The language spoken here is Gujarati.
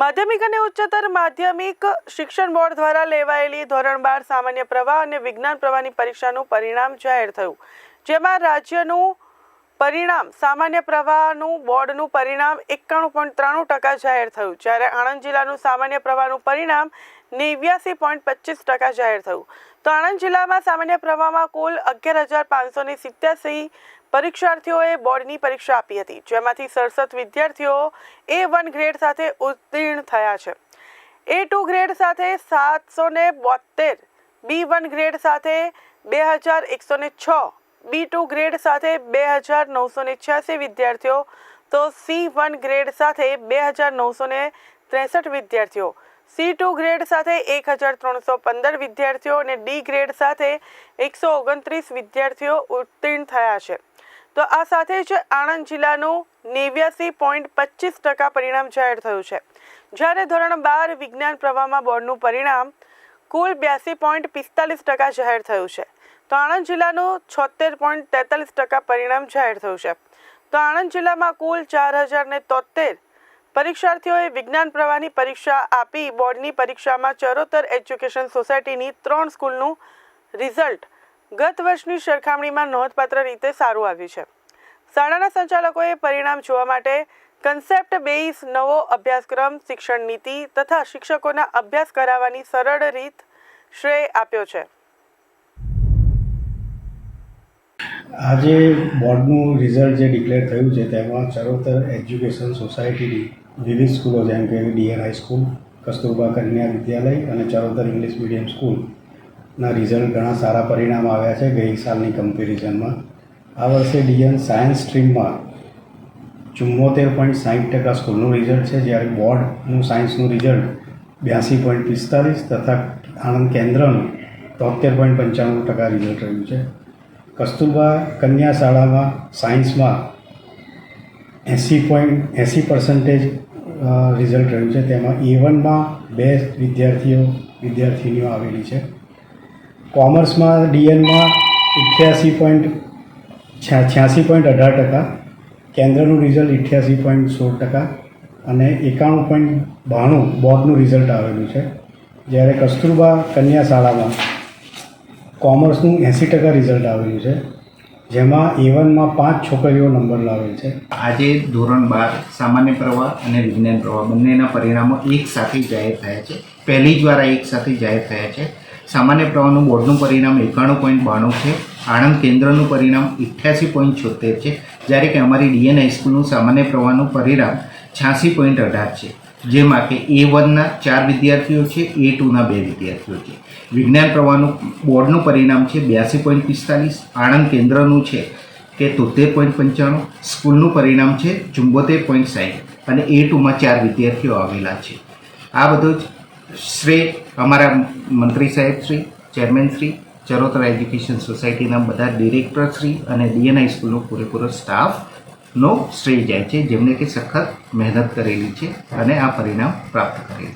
માધ્યમિક અને ઉચ્ચતર માધ્યમિક શિક્ષણ બોર્ડ દ્વારા લેવાયેલી ધોરણ બાર સામાન્ય પ્રવાહ અને વિજ્ઞાન પ્રવાહની પરીક્ષાનું પરિણામ જાહેર થયું. જેમાં રાજ્યનું પરિણામ, સામાન્ય પ્રવાહનું બોર્ડનું પરિણામ એકાણું પોઈન્ટ ત્રાણું ટકા જાહેર થયું, જ્યારે આણંદ જિલ્લાનું સામાન્ય પ્રવાહનું પરિણામ નેવ્યાસી પોઈન્ટ પચીસ ટકા જાહેર થયું. તો આણંદ જિલ્લામાં સામાન્ય પ્રવાહમાં કુલ અગિયાર હજાર પાંચસો ને સિત્યાસી પરીક્ષાર્થીઓએ બોર્ડની પરીક્ષા આપી હતી, જેમાંથી સડસઠ વિદ્યાર્થીઓ એ વન ગ્રેડ સાથે ઉત્તીર્ણ થયા છે. એ ટુ ગ્રેડ સાથે સાતસો ને બોતેર બી વન ગ્રેડ સાથે બે હજાર એકસો ને છ બી ટુ ગ્રેડ સાથે બે હજાર નવસો ને છ્યાસી વિદ્યાર્થીઓ, તો સી વન ગ્રેડ સાથે બે હજાર નવસો ને ત્રેસઠ વિદ્યાર્થીઓ સી ટુ ગ્રેડ સાથે એક હજાર ત્રણસો પંદર વિદ્યાર્થીઓ અને ડી ગ્રેડ સાથે એકસો ઓગણત્રીસ વિદ્યાર્થીઓ ઉત્તીર્ણ થયા છે. તો આ સાથે જ આણંદ જિલ્લાનું નેવ્યાસી પોઈન્ટ પચીસ ટકા પરિણામ જાહેર થયું છે. જ્યારે ધોરણ બાર વિજ્ઞાન પ્રવાહમાં બોર્ડનું પરિણામ કુલ બ્યાસી પોઈન્ટ પિસ્તાલીસ ટકા જાહેર થયું છે. તો આણંદ જિલ્લાનું છોતેર પોઈન્ટ તેતાલીસ ટકા પરિણામ જાહેર થયું છે. તો આણંદ જિલ્લામાં કુલ ચાર હજાર ને તોતેર પરીક્ષાર્થીઓએ વિજ્ઞાન પ્રવાહની પરીક્ષા આપી બોર્ડની પરીક્ષામાં ચરોતર એજ્યુકેશન સોસાયટીની ત્રણ સ્કૂલનું રિઝલ્ટ ગત વર્ષની સરખામણીમાં નોંધપાત્ર રીતે સારું આવ્યું છે. શાળાના સંચાલકોએ પરિણામ જોવા માટે કન્સેપ્ટ બેઝ નવો અભ્યાસક્રમ, શિક્ષણ નીતિ તથા શિક્ષકોના અભ્યાસ કરાવવાની સરળ રીત શ્રેય આપ્યો છે. આજે બોર્ડનું રિઝલ્ટ જે ડિક્લેર થયું છે, તેમાં ચરોતર એજ્યુકેશન સોસાયટીની વિવિધ સ્કૂલો, જેમ કે ડીએન હાઈસ્કૂલ કસ્તુરબા કન્યા વિદ્યાલય અને ચરોતર ઇંગ્લિશ મીડિયમ સ્કૂલના રિઝલ્ટ ઘણા સારા પરિણામ આવ્યા છે ગઈ સાલની કમ્પેરિઝનમાં આ વર્ષે ડીએન સાયન્સ સ્ટ્રીમમાં ચુમ્મોતેર પોઈન્ટ સાઠ ટકા સ્કૂલનું રિઝલ્ટ છે. જ્યારે બોર્ડનું સાયન્સનું રિઝલ્ટ બ્યાસી પોઈન્ટ પિસ્તાલીસ તથા આણંદ કેન્દ્રનું તોતેર પોઈન્ટ પંચાણું ટકા રિઝલ્ટ રહ્યું છે. કસ્તુરબા કન્યા શાળામાં સાયન્સમાં એંસી પોઈન્ટ એંસી પર્સન્ટેજ રિઝલ્ટ રહ્યું છે. તેમાં એ વનમાં બે વિદ્યાર્થીઓ, વિદ્યાર્થીનીઓ આવેલી છે. કોમર્સમાં ડીએનમાં અઠ્યાસી પોઈન્ટ છ્યાસી પોઈન્ટ અઢાર ટકા, કેન્દ્રનું રિઝલ્ટ અઠ્યાસી પોઈન્ટ સોળ ટકા અને એકાણું પોઈન્ટ બાણું બોર્ડનું રિઝલ્ટ આવેલું છે. જ્યારે કસ્તુરબા કન્યા શાળામાં કોમર્સનું એંસી ટકા રિઝલ્ટ આવેલું છે, જેમાં એ વનમાં પાંચ છોકરીઓ નંબર લાવેલ છે. આજે ધોરણ બાર, સામાન્ય પ્રવાહ અને વિજ્ઞાન પ્રવાહ બંનેના પરિણામો એક સાથે જાહેર થયા છે. પહેલી જ વાર એક સાથે જાહેર થયા છે. સામાન્ય પ્રવાહનું બોર્ડનું પરિણામ એકાણું પોઈન્ટ બાણું છે. આણંદ કેન્દ્રનું પરિણામ અઠ્યાસી પોઈન્ટ છોતેર છે. જ્યારે કે અમારી ડીએન હાઈસ્કૂલનું સામાન્ય પ્રવાહનું પરિણામ છ્યાસી પોઈન્ટ અઢાર છે. જેમાં કે એ વનના ચાર વિદ્યાર્થીઓ છે, એ ટુના બે વિદ્યાર્થીઓ છે. વિજ્ઞાન પ્રવાહનું બોર્ડનું પરિણામ છે બ્યાસી પોઈન્ટ પિસ્તાલીસ, આણંદ કેન્દ્રનું છે કે તોતેર પોઈન્ટ પંચાણું, સ્કૂલનું પરિણામ છે ચુંબોતેર પોઈન્ટ સાહીઠ અને એ ટુમાં ચાર વિદ્યાર્થીઓ આવેલા છે. આ બધો જ શ્રેય અમારા મંત્રી સાહેબ શ્રી, ચેરમેન શ્રી, ચરોતરા એજ્યુકેશન સોસાયટીના બધા ડિરેક્ટર શ્રી અને ડીએનઆઈ સ્કૂલનો પૂરેપૂરો સ્ટાફનો શ્રેય જાય છે જેમને કે સખત મહેનત કરેલી છે અને આ પરિણામ પ્રાપ્ત કરેલ છે.